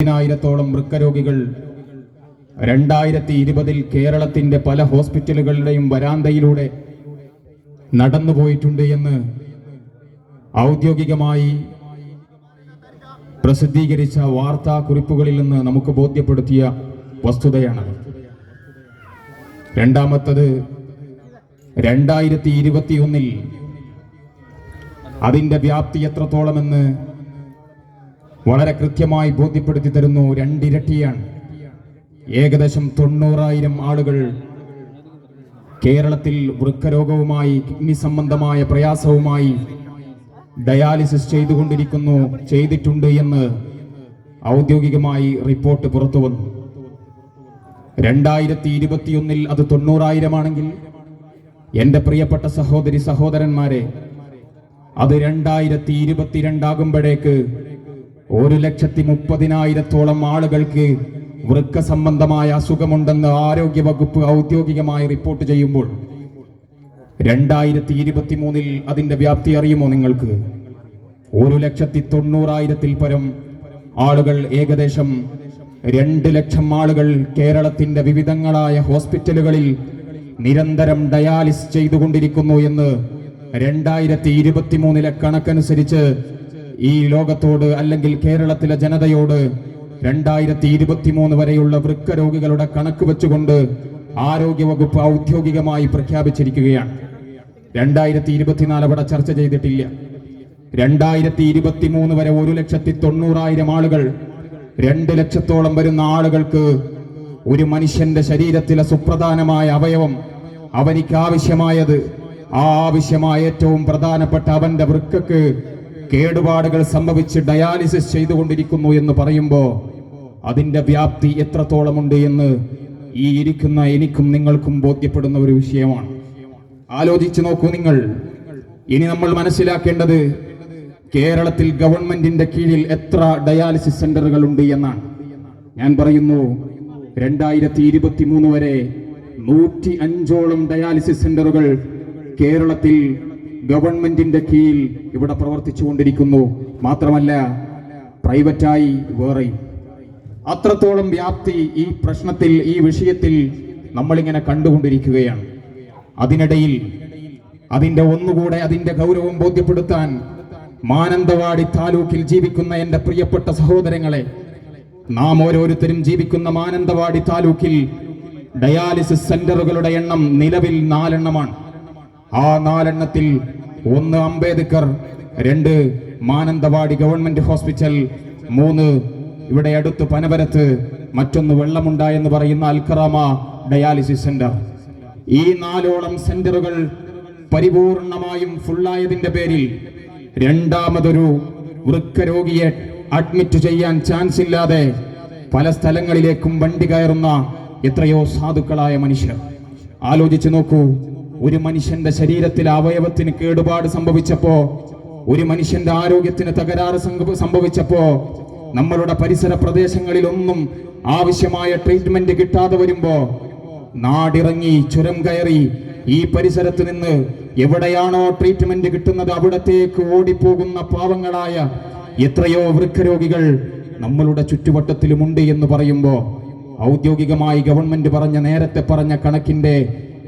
പതിനായിരത്തോളം വൃക്കരോഗികൾ രണ്ടായിരത്തി ഇരുപതിൽ കേരളത്തിന്റെ പല ഹോസ്പിറ്റലുകളുടെയും വരാന്തയിലൂടെ നടന്നുപോയിട്ടുണ്ട് എന്ന് ഔദ്യോഗികമായി പ്രസിദ്ധീകരിച്ച വാർത്താ കുറിപ്പുകളിൽ നിന്ന് നമുക്ക് ബോധ്യപ്പെടുത്തിയ വസ്തുതയാണ് രണ്ടാമത്തത് രണ്ടായിരത്തി ഇരുപത്തിയൊന്നിൽ അതിന്റെ വ്യാപ്തി എത്രത്തോളമെന്ന് വളരെ കൃത്യമായി ബോധ്യപ്പെടുത്തി തരുന്നു രണ്ടിരട്ടിയാണ്. ഏകദേശം തൊണ്ണൂറായിരം ആളുകൾ കേരളത്തിൽ വൃക്കരോഗവുമായി കിഡ്നി സംബന്ധമായ പ്രയാസവുമായി ഡയാലിസിസ് ചെയ്തുകൊണ്ടിരിക്കുന്നു ചെയ്തിട്ടുണ്ട് എന്ന് ഔദ്യോഗികമായി റിപ്പോർട്ട് പുറത്തു വന്നു. രണ്ടായിരത്തി ഇരുപത്തിയൊന്നിൽ അത് തൊണ്ണൂറായിരമാണെങ്കിൽ എന്റെ പ്രിയപ്പെട്ട സഹോദരി സഹോദരന്മാരെ അത് രണ്ടായിരത്തി ഇരുപത്തിരണ്ടാകുമ്പോഴേക്ക് ഒരു ലക്ഷത്തി മുപ്പതിനായിരത്തോളം ആളുകൾക്ക് വൃക്ക സംബന്ധമായ അസുഖമുണ്ടെന്ന് ആരോഗ്യ വകുപ്പ് ഔദ്യോഗികമായി റിപ്പോർട്ട് ചെയ്യുമ്പോൾ രണ്ടായിരത്തി ഇരുപത്തി മൂന്നിൽ അതിന്റെ വ്യാപ്തി അറിയുമോ നിങ്ങൾക്ക്? ഒരു ലക്ഷത്തി തൊണ്ണൂറായിരത്തിൽ പരം ആളുകൾ ഏകദേശം രണ്ട് ലക്ഷം ആളുകൾ കേരളത്തിന്റെ വിവിധങ്ങളായ ഹോസ്പിറ്റലുകളിൽ നിരന്തരം ഡയാലിസ് ചെയ്തുകൊണ്ടിരിക്കുന്നു എന്ന് രണ്ടായിരത്തി ഇരുപത്തി മൂന്നിലെ കണക്കനുസരിച്ച് ഈ ലോകത്തോട് അല്ലെങ്കിൽ കേരളത്തിലെ ജനതയോട് രണ്ടായിരത്തി ഇരുപത്തി മൂന്ന് വരെയുള്ള വൃക്ക രോഗികളുടെ കണക്ക് വെച്ചുകൊണ്ട് ആരോഗ്യവകുപ്പ് ഔദ്യോഗികമായി പ്രഖ്യാപിച്ചിരിക്കുകയാണ്. രണ്ടായിരത്തി ഇരുപത്തിനാല് അവിടെ ചർച്ച ചെയ്തിട്ടില്ല. രണ്ടായിരത്തി ഇരുപത്തി മൂന്ന് വരെ ഒരു ലക്ഷത്തി തൊണ്ണൂറായിരം ആളുകൾ രണ്ട് ലക്ഷത്തോളം വരുന്ന ആളുകൾക്ക് ഒരു മനുഷ്യന്റെ ശരീരത്തിലെ സുപ്രധാനമായ അവയവം അവനിക്ക് ആവശ്യമായത് ആ ആവശ്യമായ ഏറ്റവും പ്രധാനപ്പെട്ട അവന്റെ വൃക്കക്ക് കേടുപാടുകൾ സംഭവിച്ച് ഡയാലിസിസ് ചെയ്തുകൊണ്ടിരിക്കുന്നു എന്ന് പറയുമ്പോൾ അതിന്റെ വ്യാപ്തി എത്രത്തോളമുണ്ട് എന്ന് ഈ ഇരിക്കുന്ന എനിക്കും നിങ്ങൾക്കും ബോധ്യപ്പെടുന്ന ഒരു വിഷയമാണ്. ആലോചിച്ചു നോക്കൂ നിങ്ങൾ. ഇനി നമ്മൾ മനസ്സിലാക്കേണ്ടത് കേരളത്തിൽ ഗവൺമെന്റിന്റെ കീഴിൽ എത്ര ഡയാലിസിസ് സെന്ററുകൾ ഉണ്ട് എന്നാണ്. ഞാൻ പറയുന്നു രണ്ടായിരത്തി ഇരുപത്തി മൂന്ന് വരെ നൂറ്റി അഞ്ചോളം ഡയാലിസിസ് സെന്ററുകൾ കേരളത്തിൽ ഗവൺമെന്റിന്റെ കീഴിൽ ഇവിടെ പ്രവർത്തിച്ചു കൊണ്ടിരിക്കുന്നു മാത്രമല്ല പ്രൈവറ്റായി വേറെയും അത്രത്തോളം വ്യാപ്തി ഈ പ്രശ്നത്തിൽ ഈ വിഷയത്തിൽ നമ്മളിങ്ങനെ കണ്ടുകൊണ്ടിരിക്കുകയാണ്. അതിനിടയിൽ അതിന്റെ ഒന്നുകൂടെ അതിന്റെ ഗൗരവം ബോധ്യപ്പെടുത്താൻ മാനന്തവാടി താലൂക്കിൽ ജീവിക്കുന്ന എന്റെ പ്രിയപ്പെട്ട സഹോദരങ്ങളെ നാം ഓരോരുത്തരും ജീവിക്കുന്ന മാനന്തവാടി താലൂക്കിൽ ഡയാലിസിസ് സെന്ററുകളുടെ എണ്ണം നിലവിൽ നാലെണ്ണമാണ്. ആ നാലെണ്ണത്തിൽ ഒന്ന് അംബേദ്കർ രണ്ട് മാനന്തവാടി ഗവൺമെന്റ് ഹോസ്പിറ്റൽ മൂന്ന് ഇവിടെ അടുത്ത് പനവരത്ത് മറ്റൊന്ന് വെള്ളമുണ്ട എന്ന് പറയുന്ന അൽക്കറാമ ഡയാലിസിസ് സെന്റർ. ഈ നാലോളം സെന്ററുകൾ പരിപൂർണമായും ഫുള്ളായതിന്റെ പേരിൽ രണ്ടാമതൊരു വൃക്ക രോഗിയെ അഡ്മിറ്റ് ചെയ്യാൻ ചാൻസ് ഇല്ലാതെ പല സ്ഥലങ്ങളിലേക്കും വണ്ടി കയറുന്ന എത്രയോ സാധുക്കളായ മനുഷ്യർ. ആലോചിച്ചു നോക്കൂ ഒരു മനുഷ്യന്റെ ശരീരത്തിൽ അവയവത്തിന് കേടുപാട് സംഭവിച്ചപ്പോ ഒരു മനുഷ്യന്റെ ആരോഗ്യത്തിന് തകരാറ് സംഭ- സംഭവിച്ചപ്പോ നമ്മളുടെ പരിസര പ്രദേശങ്ങളിലൊന്നും ആവശ്യമായ ട്രീറ്റ്മെന്റ് കിട്ടാതെ വരുമ്പോ നാടിറങ്ങി ചുരം കയറി ഈ പരിസരത്ത് നിന്ന് എവിടെയാണോ ട്രീറ്റ്മെന്റ് കിട്ടുന്നത് അവിടത്തേക്ക് ഓടിപ്പോകുന്ന പാവങ്ങളായ എത്രയോ വൃക്കരോഗികൾ നമ്മളുടെ ചുറ്റുവട്ടത്തിലുമുണ്ട് എന്ന് പറയുമ്പോ ഔദ്യോഗികമായി ഗവൺമെന്റ് പറഞ്ഞ നേരത്തെ പറഞ്ഞ കണക്കിന്റെ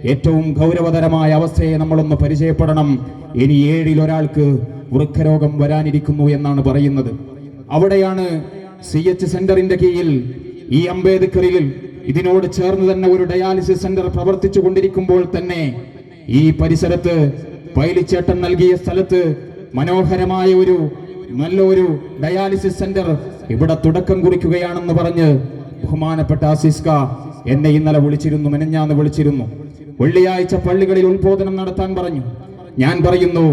ഏറ്റവും ഗൗരവതരമായ അവസ്ഥയെ നമ്മളൊന്ന് പരിചയപ്പെടണം. ഇനി ഏഴിൽ ഒരാൾക്ക് വൃക്കരോഗം വരാനിരിക്കുന്നു എന്നാണ് പറയുന്നത്. അവിടെയാണ് സി എച്ച് സെന്ററിന്റെ കീഴിൽ ഈ അംബേദ്കറിൽ ഇതിനോട് ചേർന്ന് തന്നെ ഒരു ഡയാലിസിസ് സെന്റർ പ്രവർത്തിച്ചു കൊണ്ടിരിക്കുമ്പോൾ തന്നെ ഈ പരിസരത്ത് പൈലിച്ചേട്ടൻ നൽകിയ സ്ഥലത്ത് മനോഹരമായ ഒരു നല്ലൊരു ഡയാലിസിസ് സെന്റർ ഇവിടെ തുടക്കം കുറിക്കുകയാണെന്ന് പറഞ്ഞ് ബഹുമാനപ്പെട്ട ആസിസ്ക എന്നെ ഇന്നലെ വിളിച്ചിരുന്നു മെനഞ്ഞാന്ന് വിളിച്ചിരുന്നു. വെള്ളിയാഴ്ച പള്ളികളിൽ ഉത്ബോധനം നടത്താൻ പറഞ്ഞു. ഞാൻ പറയുന്നു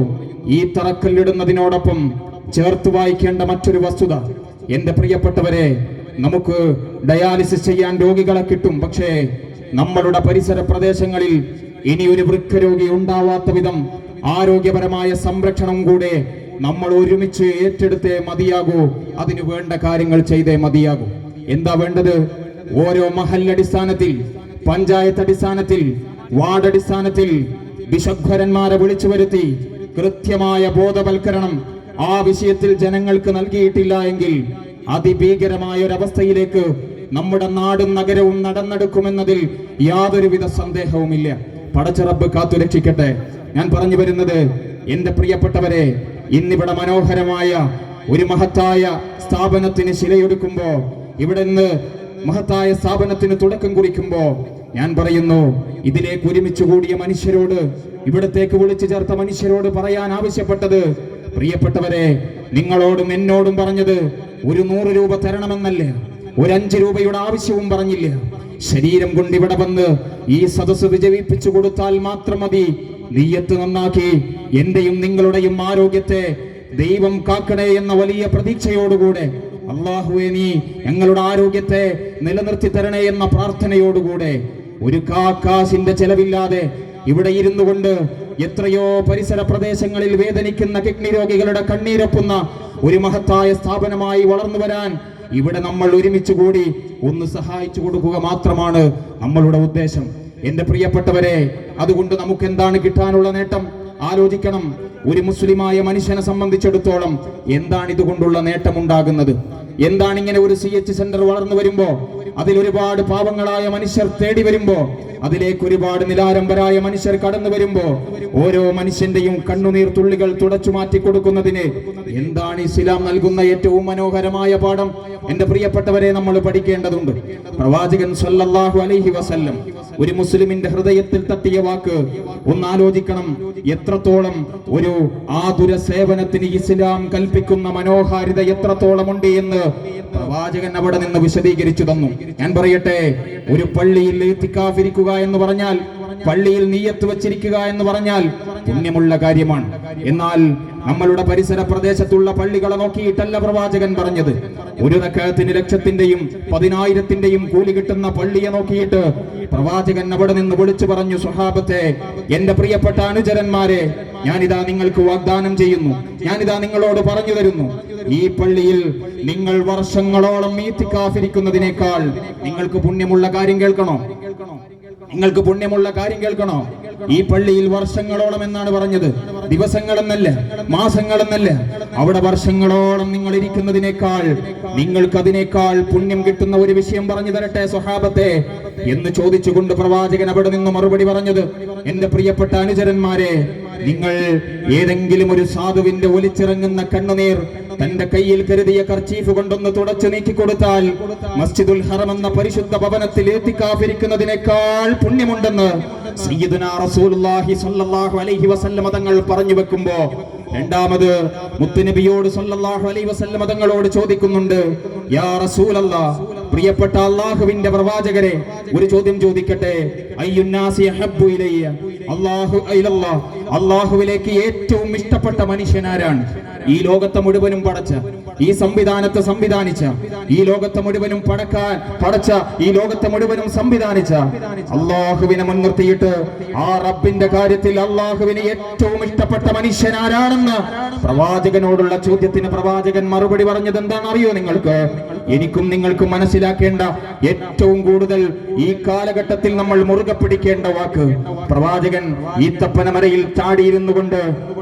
ഈ തറക്കല്ലിടുന്നതിനോടൊപ്പം ചേർത്ത് വായിക്കേണ്ട മറ്റൊരു വസ്തുത. എന്റെ പ്രിയപ്പെട്ടവരെ നമുക്ക് ഡയാലിസിസ് ചെയ്യാൻ രോഗികളെ കിട്ടും പക്ഷേ നമ്മളുടെ പരിസര പ്രദേശങ്ങളിൽ ഇനി ഒരു വൃക്കരോഗി ഉണ്ടാവാത്ത വിധം ആരോഗ്യപരമായ സംരക്ഷണം കൂടെ നമ്മൾ ഒരുമിച്ച് ഏറ്റെടുത്തേ മതിയാകൂ. അതിനു വേണ്ട കാര്യങ്ങൾ ചെയ്തേ മതിയാകൂ. എന്താ വേണ്ടത്? ഓരോ മഹല്ലടിസ്ഥാനത്തിൽ പഞ്ചായത്ത് അടിസ്ഥാനത്തിൽ വാർഡ് വിശബ്ദരന്മാരെ വിളിച്ചു വരുത്തി കൃത്യമായ ബോധവൽക്കരണം ആ വിഷയത്തിൽ ജനങ്ങൾക്ക് നൽകിയിട്ടില്ല എങ്കിൽ അതിഭീകരമായ ഒരവസ്ഥയിലേക്ക് നമ്മുടെ നാടും നഗരവും നടന്നെടുക്കുമെന്നതിൽ യാതൊരുവിധ സന്ദേഹവുമില്ല. പടച്ചിറപ്പ് കാത്തുരക്ഷിക്കട്ടെ. ഞാൻ പറഞ്ഞു വരുന്നത് എന്റെ പ്രിയപ്പെട്ടവരെ ഇന്നിവിടെ മനോഹരമായ ഒരു മഹത്തായ സ്ഥാപനത്തിന് ശിലയൊടുക്കുമ്പോ ഇവിടെ നിന്ന് മഹത്തായ സ്ഥാപനത്തിന് തുടക്കം കുറിക്കുമ്പോ ഞാൻ പറയുന്നു ഇതിലേക്ക് ഒരുമിച്ച് കൂടിയ മനുഷ്യരോട് ഇവിടത്തേക്ക് വിളിച്ചു ചേർത്ത മനുഷ്യരോട് പറയാൻ ആവശ്യപ്പെട്ടത് പ്രിയപ്പെട്ടവരെ നിങ്ങളോടും എന്നോടും പറഞ്ഞത് ഒരു നൂറ് രൂപ തരണമെന്നല്ല ഒരു അഞ്ച് രൂപയുടെ ആവശ്യവും പറഞ്ഞില്ല. ശരീരം കൊണ്ട് ഇവിടെ വന്ന് ഈ സദസ്സ് വിജയിപ്പിച്ചു കൊടുത്താൽ മാത്രം മതി. നീയത്ത് നന്നാക്കി എന്റെയും നിങ്ങളുടെയും ആരോഗ്യത്തെ ദൈവം കാക്കണേ എന്ന വലിയ പ്രതീക്ഷയോടുകൂടെ അള്ളാഹുവെ നീ ഞങ്ങളുടെ ആരോഗ്യത്തെ നിലനിർത്തി തരണേ എന്ന പ്രാർത്ഥനയോടുകൂടെ ഒരു കാക്കാസിന്റെ ചെലവില്ലാതെ ഇവിടെ ഇരുന്നു കൊണ്ട് എത്രയോ പരിസര പ്രദേശങ്ങളിൽ വേദനിക്കുന്ന കിഡ്നി രോഗികളുടെ കണ്ണീരൊപ്പുന്ന ഒരു മഹത്തായ സ്ഥാപനമായി വളർന്നു വരാൻ ഇവിടെ നമ്മൾ ഒരുമിച്ച് കൂടി ഒന്ന് സഹായിച്ചു കൊടുക്കുക മാത്രമാണ് നമ്മളുടെ ഉദ്ദേശം. എന്റെ പ്രിയപ്പെട്ടവരെ അതുകൊണ്ട് നമുക്ക് എന്താണ് കിട്ടാനുള്ള നേട്ടം? ആലോചിക്കണം. ഒരു മുസ്ലിമായ മനുഷ്യനെ സംബന്ധിച്ചിടത്തോളം എന്താണ് ഇതുകൊണ്ടുള്ള നേട്ടമുണ്ടാകുന്നത്? എന്താണ് ഇങ്ങനെ ഒരു സി എച്ച് സെന്റർ വളർന്നു വരുമ്പോ അതിൽ ഒരുപാട് പാവങ്ങളായ മനുഷ്യർ തേടി വരുമ്പോ അതിലേക്ക് ഒരുപാട് നിലാരംബരായ മനുഷ്യർ കടന്നു വരുമ്പോ ഓരോ മനുഷ്യന്റെയും കണ്ണുനീർ തുള്ളികൾ തുടച്ചു മാറ്റി കൊടുക്കുന്നതിന് എന്താണ് ഇസ്ലാം നൽകുന്ന ഏറ്റവും മനോഹരമായ പാഠം? എന്റെ പ്രിയപ്പെട്ടവരെ നമ്മൾ പഠിക്കേണ്ടതുണ്ട്. പ്രവാചകൻ സല്ലല്ലാഹു അലൈഹി വസല്ലം ഒരു മുസ്ലിമിന്റെ ഹൃദയത്തിൽ തട്ടിയ വാക്ക് ഒന്ന് ആലോചിക്കണം എത്രത്തോളം ഒരു ആതുര സേവനത്തിന് ഇസ്ലാം കൽപ്പിക്കുന്ന മനോഹാരിത എത്രത്തോളം ഉണ്ട് എന്ന് പ്രവാചകൻ അവിടെ നിന്ന് വിശദീകരിച്ചു തന്നു. ഞാൻ പറയട്ടെ ഒരു പള്ളിയിൽ എത്തിക്കാതിരിക്കുക എന്ന് പറഞ്ഞാൽ പള്ളിയിൽ നീയത്ത് വച്ചിരിക്കുക എന്ന് പറഞ്ഞാൽ പുണ്യമുള്ള കാര്യമാണ്. എന്നാൽ നമ്മളുടെ പരിസര പ്രദേശത്തുള്ള പള്ളികളെ നോക്കിയിട്ടല്ല പ്രവാചകൻ പറഞ്ഞത്. ഒരു നക്കത്തിന് ലക്ഷത്തിന്റെയും പതിനായിരത്തിന്റെയും കൂലി കിട്ടുന്ന പള്ളിയെ നോക്കിയിട്ട് പ്രവാചകൻ അവിടെ നിന്ന് വിളിച്ചു പറഞ്ഞു സ്വഹാപത്തെ എന്റെ പ്രിയപ്പെട്ട അനുചരന്മാരെ ഞാനിതാ നിങ്ങൾക്ക് വാഗ്ദാനം ചെയ്യുന്നു. ഞാനിതാ നിങ്ങളോട് പറഞ്ഞു തരുന്നു. ഈ പള്ളിയിൽ നിങ്ങൾ വർഷങ്ങളോളം ഈത്തിക്കാഫിരിക്കുന്നതിനേക്കാൾ നിങ്ങൾക്ക് പുണ്യമുള്ള കാര്യം കേൾക്കണോ? നിങ്ങൾക്ക് പുണ്യമുള്ള കാര്യം കേൾക്കണോ? ഈ പള്ളിയിൽ വർഷങ്ങളോളം എന്നാണ് പറഞ്ഞത്. ദിവസങ്ങളെന്നല്ല മാസങ്ങളെന്നല്ല. അവിടെ വർഷങ്ങളോളം നിങ്ങൾ ഇരിക്കുന്നതിനേക്കാൾ നിങ്ങൾക്ക് അതിനേക്കാൾ പുണ്യം കിട്ടുന്ന ഒരു വിഷയം പറഞ്ഞു തരട്ടെ സ്വഹാബത്തെ എന്ന് ചോദിച്ചുകൊണ്ട് പ്രവാചകൻ അവിടെ നിന്ന് മറുപടി പറഞ്ഞത് എന്റെ പ്രിയപ്പെട്ട അനുചരന്മാരെ നിങ്ങൾ ഏതെങ്കിലും ഒരു സാധുവിന്റെ ഒലിച്ചിറങ്ങുന്ന കണ്ണുനീർ തന്റെ കയ്യിൽ കരുതിയ കർച്ചീഫ് കൊണ്ടൊന്ന് തുടച്ചു നീക്കി കൊടുത്താൽ മസ്ജിദുൽ ഹറം എന്ന പരിശുദ്ധ ഭവനത്തിൽ എത്തിക്കാഫിരിക്കുന്നതിനേക്കാൾ പുണ്യമുണ്ടെന്ന് സയ്യിദുനാ റസൂലുള്ളാഹി സ്വല്ലല്ലാഹു അലൈഹി വസല്ലമ തങ്ങൾ പറഞ്ഞു വെക്കുമ്പോ രണ്ടാമത് മുത്തുനബിയോട് സ്വല്ലല്ലാഹു അലൈഹി വസല്ലമ തങ്ങളോട് ചോദിക്കുന്നുണ്ട് യാ റസൂലല്ലാ പ്രിയപ്പെട്ട അള്ളാഹുവിന്റെ പ്രവാചകരെ ഒരു ചോദ്യം ചോദിക്കട്ടെ? അള്ളാഹു അള്ളാഹുവിലേക്ക് ഏറ്റവും ഇഷ്ടപ്പെട്ട മനുഷ്യനാരാണ്? ഈ ലോകത്തെ മുഴുവനും പടച്ച ഈ സംവിധാനത്തെ സംവിധാനിച്ച ഈ ലോകത്തെ മുഴുവനും പടക്കാൻ പടച്ച ഈ ലോകത്തെ മുഴുവനും സംവിധാനിച്ച അള്ളാഹുവിനെ മുൻനിർത്തിയിട്ട് ആ റബ്ബിന്റെ കാര്യത്തിൽ അള്ളാഹുവിന് ഏറ്റവും ഇഷ്ടപ്പെട്ട മനുഷ്യൻ ആരാണെന്ന് പ്രവാചകനോടുള്ള ചോദ്യത്തിന് പ്രവാചകൻ മറുപടി പറഞ്ഞത് എന്താണെന്ന് അറിയോ നിങ്ങൾക്ക്? എനിക്കും നിങ്ങൾക്കും മനസ്സിലാക്കേണ്ട ഏറ്റവും കൂടുതൽ ഈ കാലഘട്ടത്തിൽ നമ്മൾ മുറുകെ പിടിക്കേണ്ട വാക്ക് പ്രവാചകൻ ഈ തപ്പനമരയിൽ ചാടിയിരുന്നു കൊണ്ട്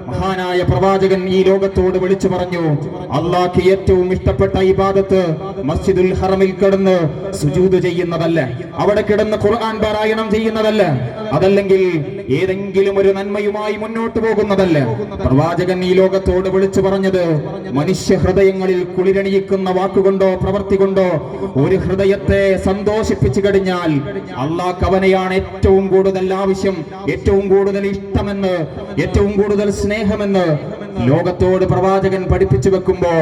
മഹാനായ പ്രവാചകൻ ഈ ലോകത്തോട് വിളിച്ചു പറഞ്ഞു അള്ളാഹ്ക്ക് ഏറ്റവും ഇഷ്ടപ്പെട്ട ഇബാദത്ത് മസ്ജിദുൽ ഹറമിൽ കിടന്ന് സുജൂത് ചെയ്യുന്നതല്ല. അവിടെ കിടന്ന് ഖുർആൻ പാരായണം ചെയ്യുന്നതല്ല. അതല്ലെങ്കിൽ ഏതെങ്കിലും ഒരു നന്മയുമായി മുന്നോട്ട് പോകുന്നതല്ല. പ്രവാചകൻ ഈ ലോകത്തോട് വിളിച്ചു പറഞ്ഞത് മനുഷ്യ ഹൃദയങ്ങളിൽ കുളിരണിയിക്കുന്ന വാക്കുകൊണ്ടോ പ്രവൃത്തി കൊണ്ടോ ഒരു ഹൃദയത്തെ സന്തോഷിപ്പിച്ചു കഴിഞ്ഞാൽ അള്ളാഹ് അവനെയാണ് ഏറ്റവും കൂടുതൽ ആവശ്യം ഏറ്റവും കൂടുതൽ ഇഷ്ടമെന്ന് ഏറ്റവും കൂടുതൽ സ്നേഹമെന്ന് ലോകത്തോട് പ്രവാചകൻ പഠിപ്പിച്ചു വെക്കുമ്പോ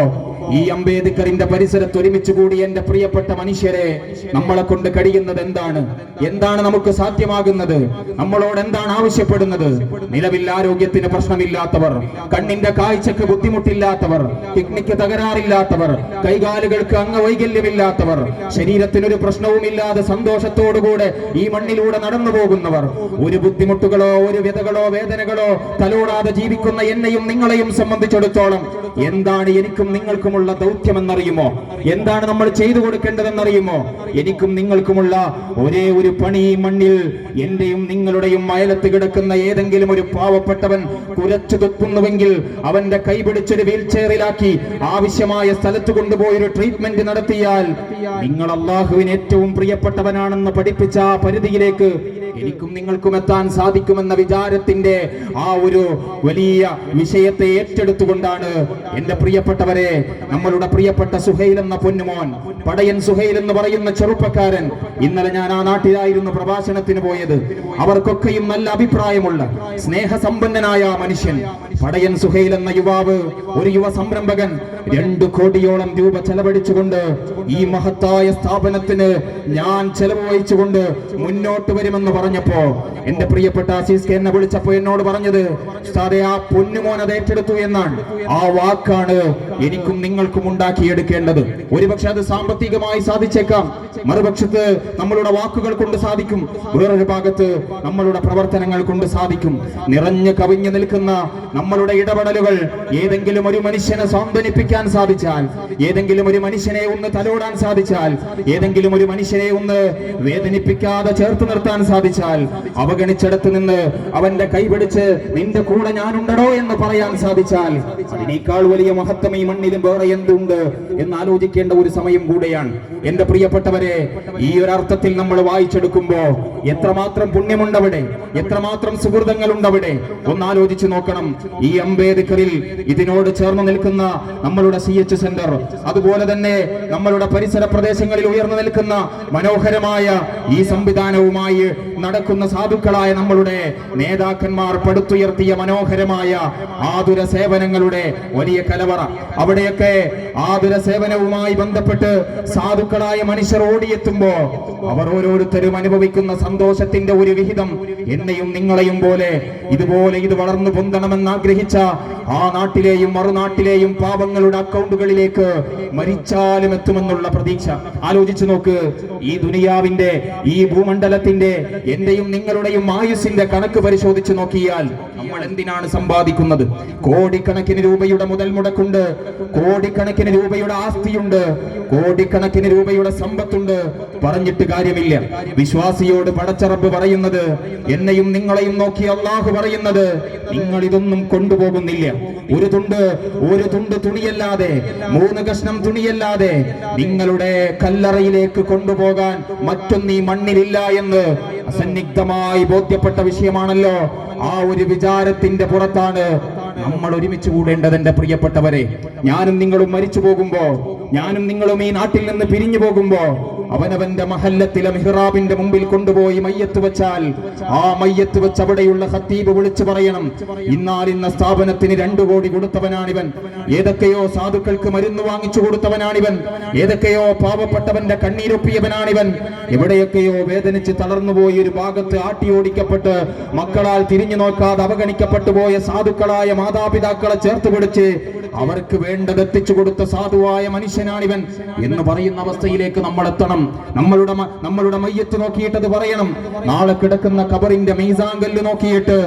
ഈ അംബേദ്കറിന്റെ പരിസരത്ത് ഒരുമിച്ച് കൂടി എന്റെ പ്രിയപ്പെട്ട മനുഷ്യരെ നമ്മളെ കൊണ്ട് കഴിയുന്നത് എന്താണ്? എന്താണ് നമുക്ക് സാധ്യമാകുന്നത്? നമ്മളോട് എന്താണ് ആവശ്യപ്പെടുന്നത്? നിലവിൽ ആരോഗ്യത്തിന് പ്രശ്നമില്ലാത്തവർ കണ്ണിന്റെ കാഴ്ചക്ക് ബുദ്ധിമുട്ടില്ലാത്തവർ കിഡ്നിക്ക് തകരാറില്ലാത്തവർ കൈകാലുകൾക്ക് അംഗവൈകല്യമില്ലാത്തവർ ശരീരത്തിനൊരു പ്രശ്നവുമില്ലാതെ സന്തോഷത്തോടുകൂടെ ഈ മണ്ണിലൂടെ നടന്നു പോകുന്നവർ ഒരു ബുദ്ധിമുട്ടുകളോ ഒരു വ്യതകളോ വേദനകളോ തലോടാതെ ജീവിക്കുന്ന എന്നെയും നിങ്ങളെയും സംബന്ധിച്ചിടത്തോളം എന്താണ് എനിക്കും നിങ്ങൾക്കും നിങ്ങൾക്കുമുള്ള ദൗത്യമെന്നറിയുമോ? എന്താണ് നമ്മൾ ചെയ്തു കൊടുക്കേണ്ടതെന്നറിയുമോ? എനിക്കും നിങ്ങൾക്കുമുള്ള ഒരേ ഒരു പണി ഈ മണ്ണിൽ. എന്റെയും നിങ്ങളുടെയും അയലത്ത് കിടക്കുന്ന ഏതെങ്കിലും ഒരു പാവപ്പെട്ടവൻ കുരച്ചു തുപ്പുന്നുവെങ്കിൽ അവന്റെ കൈ പിടിച്ചൊരു വീൽ ചെയറിലാക്കി ആവശ്യമായ സ്ഥലത്ത് കൊണ്ടുപോയി ഒരു ട്രീറ്റ്മെന്റ് നടത്തിയാൽ നിങ്ങൾ അള്ളാഹുവിന് ഏറ്റവും പ്രിയപ്പെട്ടവനാണെന്ന് പഠിപ്പിച്ച ആ പരിധിയിലേക്ക് എനിക്കും നിങ്ങൾക്കും എത്താൻ സാധിക്കുമെന്ന വിചാരത്തിന്റെ ആ ഒരു വലിയ വിഷയത്തെ ഏറ്റെടുത്തുകൊണ്ടാണ് എന്റെ പ്രിയപ്പെട്ടവരെ നമ്മളുടെ പ്രിയപ്പെട്ട സുഹൈൽ എന്ന പൊന്നുമോൻ പടയൻ സുഹൈൽ എന്ന് പറയുന്ന ചെറുപ്പക്കാരൻ ഇന്നലെ ഞാൻ ആ നാട്ടിലായിരുന്നു പ്രഭാഷണത്തിന് പോയത്. അവർക്കൊക്കെയും നല്ല അഭിപ്രായമുള്ള സ്നേഹസമ്പന്നനായ മനുഷ്യൻ പടയൻ സുഹൈൽ എന്ന യുവാവ് ഒരു യുവ സംരംഭകൻ രണ്ടു കോടിയോളം രൂപ ചെലവഴിച്ചുകൊണ്ട് ഈ മഹത്തായ സ്ഥാപനത്തിന് ഞാൻ ചെലവ് വഹിച്ചുകൊണ്ട് മുന്നോട്ട് വരുമെന്ന് പറഞ്ഞപ്പോ എന്റെ പ്രിയപ്പെട്ട അസീസ് കെ എന്നെ വിളിച്ചപ്പോ എന്നോട് പറഞ്ഞത് സാറേ ആ പൊന്നുമോൻ അത് ഏറ്റെടുത്തു എന്നാണ്. ആ വാക്കാണ് എനിക്കും നിങ്ങൾക്കും ഉണ്ടാക്കിയെടുക്കേണ്ടത്. ഒരുപക്ഷെ അത് സാമ്പത്തികമായി സാധിച്ചേക്കാം. മറുപക്ഷത്ത് നമ്മളുടെ വാക്കുകൾ കൊണ്ട് സാധിക്കും. വേറൊരു ഭാഗത്ത് നമ്മളുടെ പ്രവർത്തനങ്ങൾ കൊണ്ട് സാധിക്കും. നിറഞ്ഞു കവിഞ്ഞു നിൽക്കുന്ന നമ്മളുടെ ഇടപെടലുകൾ ഏതെങ്കിലും ഒരു മനുഷ്യനെ സാന്ത്വനിപ്പിക്കാൻ സാധിച്ചാൽ ഏതെങ്കിലും ഒരു മനുഷ്യനെ ഒന്ന് തലോടാൻ സാധിച്ചാൽ ഏതെങ്കിലും ഒരു മനുഷ്യനെ ഒന്ന് വേദനിപ്പിക്കാതെ ചേർത്ത് നിർത്താൻ സാധിച്ചാൽ അവഗണിച്ചിടത്ത് നിന്ന് അവന്റെ കൈപിടിച്ച് നിന്റെ കൂടെ ഞാനുണ്ടടോ എന്ന് പറയാൻ സാധിച്ചാൽ അതിനേക്കാൾ വലിയ മഹത്വം ഈ മണ്ണിലും വേറെ എന്തുണ്ട് എന്ന് ആലോചിക്കേണ്ട ഒരു സമയം കൂടെയാണ്. എന്റെ പ്രിയപ്പെട്ടവരെ ഈ ഒരു അർത്ഥത്തിൽ നമ്മൾ വായിച്ചെടുക്കുമ്പോ എത്രമാത്രം പുണ്യമുണ്ടവിടെ എത്രമാത്രം സുഹൃതങ്ങളുണ്ടവിടെ? ഒന്ന് ആലോചിച്ചു നോക്കണം. ഈ അംബേദ്കറിൽ ഇതിനോട് ചേർന്ന് നിൽക്കുന്ന നമ്മളുടെ സി എച്ച് സെന്റർ അതുപോലെ തന്നെ നമ്മളുടെ പരിസര പ്രദേശങ്ങളിൽ ഉയർന്നു നിൽക്കുന്ന മനോഹരമായ ഈ സംവിധാനവുമായി നടക്കുന്ന സാധുക്കളായ നമ്മളുടെ നേതാക്കന്മാർ പടുത്തുയർത്തിയ മനോഹരമായ ആതുര സേവനങ്ങളുടെ വലിയ കലവറ. അവിടെയൊക്കെ ആതുര സേവനവുമായി ബന്ധപ്പെട്ട് സാധുക്കളായ മനുഷ്യർ ഓടിയെത്തുമ്പോ അവർ ഓരോരുത്തരും അനുഭവിക്കുന്ന സന്തോഷത്തിന്റെ ഒരു വിഹിതം എന്നെയും നിങ്ങളെയും പോലെ ഇതുപോലെ ഇത് വളർന്നു പൊന്തണമെന്ന് ആഗ്രഹിച്ച ആ നാട്ടിലെയും മറുനാട്ടിലെയും പാപങ്ങളുടെ അക്കൗണ്ടുകളിലേക്ക് മരിച്ചാലും എത്തുമെന്നുള്ള പ്രതീക്ഷ. ആലോചിച്ചു നോക്ക് ഈ ദുനിയാവിന്റെ ഈ ഭൂമണ്ഡലത്തിന്റെ എന്റെയും നിങ്ങളുടെയും ആയുസിന്റെ കണക്ക് പരിശോധിച്ചു നോക്കിയാൽ നമ്മൾ എന്തിനാണ് സമ്പാദിക്കുന്നത്? കോടിക്കണക്കിന് രൂപയുടെ മുതൽ മുടക്കുണ്ട്. കോടിക്കണക്കിന് രൂപയുടെ ആസ്തിയുണ്ട്. കോടിക്കണക്കിന് രൂപയുടെ സമ്പത്തുണ്ട്. പറഞ്ഞിട്ട് കാര്യമില്ല. വിശ്വാസിയോട് പടച്ചറബ് പറയുന്നത് എന്നെയും നിങ്ങളെയും നോക്കി അള്ളാഹു പറയുന്നത് നിങ്ങൾ ഇതൊന്നും കൊണ്ടുപോകുന്നില്ല. ഒരു തുണ്ട് ഒരു തുണ്ട് തുണിയല്ലാതെ മൂന്ന് കഷ്ണം തുണിയല്ലാതെ നിങ്ങളുടെ കല്ലറയിലേക്ക് കൊണ്ടുപോകാൻ മറ്റൊന്നീ മണ്ണിലില്ല എന്ന് അസന്നിഗ്ധമായി ബോധ്യപ്പെട്ട വിഷയമാണല്ലോ ആ ഒരു വിചാരത്തിന്റെ പുറത്താണ് നമ്മൾ ഒരുമിച്ച് കൂടേണ്ടത് എന്റെ പ്രിയപ്പെട്ടവരെ. ഞാനും നിങ്ങളും മരിച്ചു പോകുമ്പോ ഞാനും നിങ്ങളും ഈ നാട്ടിൽ നിന്ന് പിരിഞ്ഞു പോകുമ്പോ അവനവന്റെ മഹല്ലത്തിലെ മിഹ്റാബിന്റെ മുമ്പിൽ കൊണ്ടുപോയി മയ്യത്ത് വെച്ചാൽ ആ മയ്യത്ത് വെച്ച് അവിടെയുള്ള ഹത്തീബ് വിളിച്ചു പറയണം. ഇന്നാലിന്ന സ്ഥാപനത്തിന് രണ്ടു കോടി കൊടുത്തവനാണിവൻ. ഏതൊക്കെയോ സാധുക്കൾക്ക് മരുന്ന് വാങ്ങിച്ചു കൊടുത്തവനാണിവൻ. ഏതൊക്കെയോ പാവപ്പെട്ടവന്റെ കണ്ണീരൊപ്പിയവനാണിവൻ. എവിടെയൊക്കെയോ വേദനിച്ച് തളർന്നുപോയി ഒരു ഭാഗത്ത് ആട്ടിയോടിക്കപ്പെട്ട് മക്കളാൽ തിരിഞ്ഞു നോക്കാതെ അവഗണിക്കപ്പെട്ടു പോയ സാധുക്കളായ മാതാപിതാക്കളെ ചേർത്ത് പിടിച്ച് അവർക്ക് വേണ്ടതെത്തിച്ചു കൊടുത്ത സാധുവായ മനുഷ്യനാണിവൻ എന്ന് പറയുന്ന അവസ്ഥയിലേക്ക് നമ്മൾ എത്തണം നമ്മളുടെ മ- നമ്മളുടെ മയ്യത്ത് നോക്കിയിട്ട് അത് പറയണം. നാളെ കിടക്കുന്ന കബറിന്റെ മീസാങ്കല്ല് നോക്കിയിട്ട്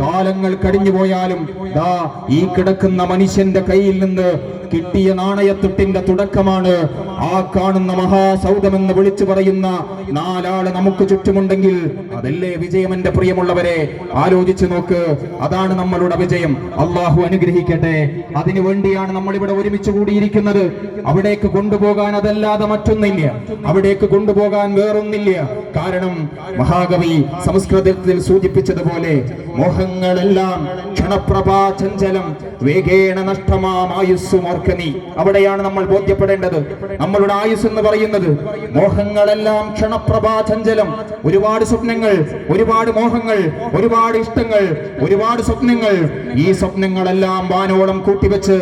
കാലങ്ങൾ കടിഞ്ഞു പോയാലും ദാ ഈ കിടക്കുന്ന മനുഷ്യന്റെ കയ്യിൽ നിന്ന് കിട്ടിയ നാണയത്തുട്ടിന്റെ തുടക്കമാണ്. ആ കാണുന്ന മഹാസൗദമെന്ന് വിളിച്ചു പറയുന്ന നാലാൾ നമുക്ക് ചുറ്റുമുണ്ടെങ്കിൽ അതല്ലേ വിജയം എന്റെ പ്രിയമുള്ളവരെ? ആലോചിച്ചു നോക്ക്. അതാണ് നമ്മളുടെ വിജയം. അള്ളാഹു അനുഗ്രഹിക്കട്ടെ. അതിനു വേണ്ടിയാണ് നമ്മൾ ഇവിടെ ഒരുമിച്ച് കൂടിയിരിക്കുന്നത്. അവിടേക്ക് കൊണ്ടുപോകാൻ അതല്ലാതെ മറ്റൊന്നില്ല. അവിടേക്ക് കൊണ്ടുപോകാൻ വേറൊന്നില്ല. കാരണം മഹാകവി സംസ്കൃതത്തിൽ സൂചിപ്പിച്ചതുപോലെ മോഹങ്ങളെല്ലാം ക്ഷണപ്രഭാ ചഞ്ചലം വേഗേണ നഷ്ടമായുസ്സു മോർക്കനി അവിടെയാണ് നമ്മൾ ബോധ്യപ്പെടേണ്ടത്. നമ്മളുടെ ആയുസ് എന്ന് പറയുന്നത് മോഹങ്ങളെല്ലാം ക്ഷണപ്രഭാ ചഞ്ചലം. ഒരുപാട് സ്വപ്നങ്ങൾ ഒരുപാട് മോഹങ്ങൾ ഒരുപാട് ഇഷ്ടങ്ങൾ ഒരുപാട് സ്വപ്നങ്ങൾ. ഈ സ്വപ്നങ്ങളെല്ലാം വാനോളം കൂട്ടിവെച്ച്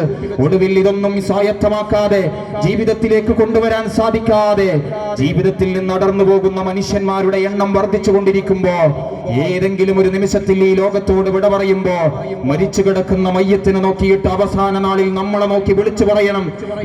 ഒടുവിൽ ഇതൊന്നും സ്വായത്തമാക്കാതെ ജീവിതത്തിലേക്ക് കൊണ്ടുവരാൻ സാധിക്കാതെ ജീവിതത്തിൽ നിന്ന് അടർന്നു പോകുന്ന മനുഷ്യന്മാരുടെ എണ്ണം വർദ്ധിച്ചു കൊണ്ടിരിക്കുമ്പോ ഏതെങ്കിലും ഒരു നിമിഷത്തിൽ ഈ ലോകത്തോട് വിട പറയുമ്പോ മരിച്ചു കിടക്കുന്ന മയ്യത്തിനെ നോക്കിയിട്ട് അവസാന നാളിൽ നമ്മളെ നോക്കി വിളിച്ചു പറയണം.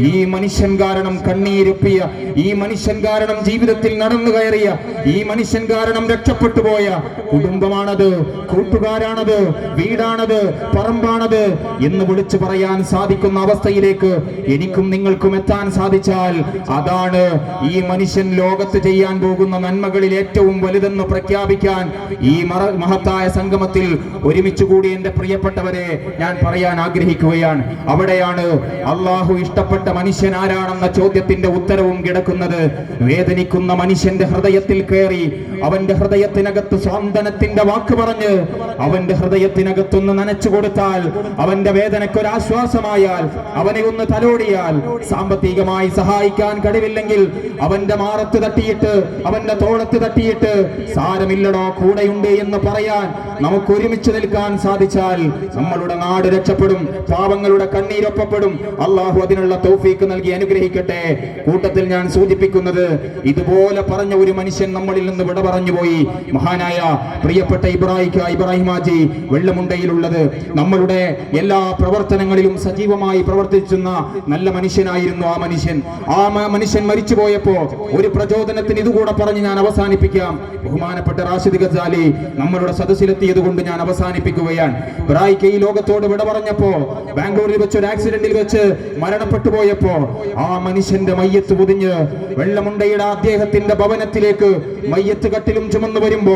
ഈ മനുഷ്യൻ കാരണം കണ്ണീർ കണ്ണീരൊപ്പിയ ഈ മനുഷ്യൻ കാരണം ജീവിതത്തിൽ നടന്നു കയറിയ ഈ മനുഷ്യൻ കാരണം രക്ഷപ്പെട്ടു പോയ കുടുംബമാണത് കൂട്ടുകാരാണത് വീടാണത് പറമ്പാണത് എന്ന് വിളിച്ചു പറയാൻ സാധിക്കുന്ന അവസ്ഥയിലേക്ക് എനിക്കും നിങ്ങൾക്കും എത്താൻ സാധിച്ചാൽ അതാണ് ഈ മനുഷ്യൻ ലോകത്ത് ചെയ്യാൻ പോകുന്ന നന്മകളിൽ ഏറ്റവും വലുതെന്ന് പ്രഖ്യാപിക്കാൻ ഈ മഹത്തായ സംഗമത്തിൽ ഒരുമിച്ച് കൂടി എന്റെ പ്രിയപ്പെട്ടവരെ ഞാൻ പറയാൻ ആഗ്രഹിക്കുകയാണ്. അവിടെയാണ് അള്ളാഹു ഇഷ്ടപ്പെട്ട മനുഷ്യൻ ആരാണെന്ന ചോദ്യത്തിന്റെ ഉത്തരവും കിടക്കുന്നത് വേദനിക്കുന്ന മനുഷ്യന്റെ ഹൃദയത്തിൽ കയറി അവന്റെ ഹൃദയത്തിനകത്ത് സ്വാന്തനത്തിന്റെ വാക്ക് പറഞ്ഞ് അവന്റെ ഹൃദയത്തിനകത്തൊന്ന് നനച്ചു കൊടുത്താൽ അവന്റെ ആശ്വാസമായാൽ അവനെ ഒന്ന് തലോടിയാൽ സാമ്പത്തികമായി സഹായിക്കാൻ കഴിവില്ലെങ്കിൽ അവന്റെ മാറത്ത് തട്ടിയിട്ട് അവന്റെ തോളത്ത് തട്ടിയിട്ട് സാരമില്ലടോ കൂടെയുണ്ട് എന്ന് പറയാൻ നമുക്ക് ഒരുമിച്ച് നിൽക്കാൻ സാധിച്ചാൽ നമ്മളുടെ നാട് രക്ഷപ്പെടും പാവങ്ങളുടെ കണ്ണീരൊപ്പപ്പെടും. അള്ളാഹു അതിനുള്ള തൗഫീക്ക് നൽകി അനുഗ്രഹിക്കട്ടെ. കൂട്ടത്തിൽ ഞാൻ സൂചിപ്പിക്കുന്നത് ഇതുപോലെ പറഞ്ഞ ഒരു മനുഷ്യൻ നമ്മളിൽ നിന്ന് വിട പറഞ്ഞുപോയി. മഹാനായ പ്രിയപ്പെട്ട ഇബ്രാഹിക്ക ഇബ്രാഹിമാജി വെള്ളമുണ്ടയിലുള്ളത്. നമ്മളുടെ എല്ലാ പ്രവർത്തനങ്ങളിലും സജീവമായി പ്രവർത്തിച്ചുന്ന നല്ല മനുഷ്യനായിരുന്നു ആ മനുഷ്യൻ. ആ മനുഷ്യൻ മരിച്ചു പോയപ്പോ ഒരു പ്രചോദനത്തിന് ഇതുകൂടെ പറഞ്ഞ് ഞാൻ അവസാനിപ്പിക്കാം. ബഹുമാനപ്പെട്ട റാഷിദ് ഗസാലി നമ്മളുടെ സദസ്സിലെത്തിയത് കൊണ്ട് ഞാൻ അവസാനിപ്പിക്കുകയാണ്. ഇബ്രാഹിക്ക ഈ ലോകത്തോട് വിട പറഞ്ഞപ്പോ ബാംഗ്ലൂരിൽ വെച്ച് ഒരു ആക്സിഡന്റിൽ വെച്ച് മരണപ്പെട്ടു പോയപ്പോ ആ മനുഷ്യന്റെ മയ്യത്ത് പൊതിഞ്ഞ് വെള്ളമുണ്ടയുടെ അദ്ദേഹത്തിന്റെ ഭവനത്തിലേക്ക് മയ്യത്ത് കട്ടിലും ചുമന്നു വരുമ്പോ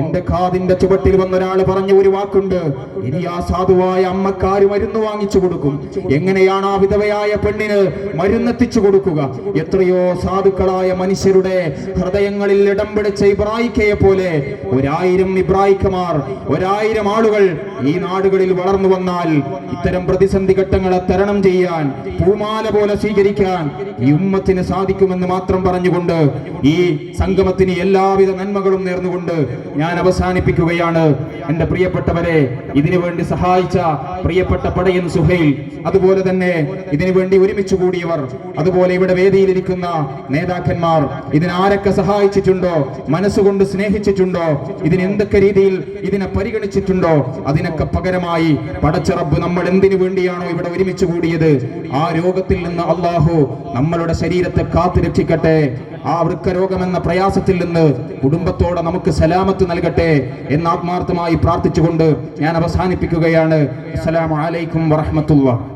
എന്റെ കാതിന്റെ ചുവട്ടിൽ വന്ന ഒരാൾ പറഞ്ഞ ഒരു വാക്കുണ്ട്. ഇനി ആ സാധുവായ അമ്മക്കാര് മരുന്ന് വാങ്ങിച്ചു കൊടുക്കും. എങ്ങനെയാണ് ആ വിധവയായ പെണ്ണിന് മരുന്നെത്തിച്ചു കൊടുക്കുക? എത്രയോ സാധുക്കളായ മനുഷ്യരുടെ ഹൃദയങ്ങളിൽ ഇടം പിടിച്ച ഇബ്രാഹിക്കയെ പോലെ ഒരായിരം ഇബ്രാഹിക്കമാർ ഒരായിരം ആളുകൾ ഈ നാടുകളിൽ വളർന്നു വന്നാൽ ഇത്തരം പ്രതിസന്ധി ഘട്ടങ്ങളെ തരണം ചെയ്യാൻ പൂമാല പോലെ സ്വീകരിക്കാൻ ഈ ഉമ്മത്തിന് സാധിക്കുമെന്ന് മാത്രം പറഞ്ഞുകൊണ്ട് ഈ സംഗമത്തിന് എല്ലാവിധ നന്മകളും നേർന്നുകൊണ്ട് ഞാൻ അവസാനിപ്പിക്കുകയാണ്. എന്റെ പ്രിയപ്പെട്ടവരെ ഇതിനുവേണ്ടി സഹായിച്ച പ്രിയപ്പെട്ട പടയൻ സുഹൈൽ അതുപോലെ തന്നെ ഇതിനുവേണ്ടി ഒരുമിച്ച് കൂടിയവർ അതുപോലെ ഇവിടെ വേദിയിലിരിക്കുന്ന നേതാക്കന്മാർ ഇതിനാരൊക്കെ സഹായിച്ചിട്ടുണ്ടോ മനസ്സുകൊണ്ട് സ്നേഹിച്ചിട്ടുണ്ടോ ഇതിനെന്തൊക്കെ രീതിയിൽ ഇതിനെ പരിഗണിച്ചിട്ടുണ്ടോ അതിനൊക്കെ പകരമായി പടച്ചറബ് നമ്മൾ എന്തിനു വേണ്ടിയാണോ ഇവിടെ ഒരുമിച്ച് കൂടിയത്? ആ രോഗത്തിൽ നിന്ന് അള്ളാഹു നമ്മളുടെ ശരീരത്തെ കാത്തു രക്ഷിക്കട്ടെ ആ വൃക്കരോഗം എന്ന പ്രയാസത്തിൽ നിന്ന് കുടുംബത്തോടെ നമുക്ക് സലാമത്ത് നൽകട്ടെ എന്ന് ആത്മാർത്ഥമായി പ്രാർത്ഥിച്ചുകൊണ്ട് ഞാൻ അവസാനിപ്പിക്കുകയാണ്. അസ്സലാമു അലൈക്കും വറഹ്മത്തുള്ളാഹി.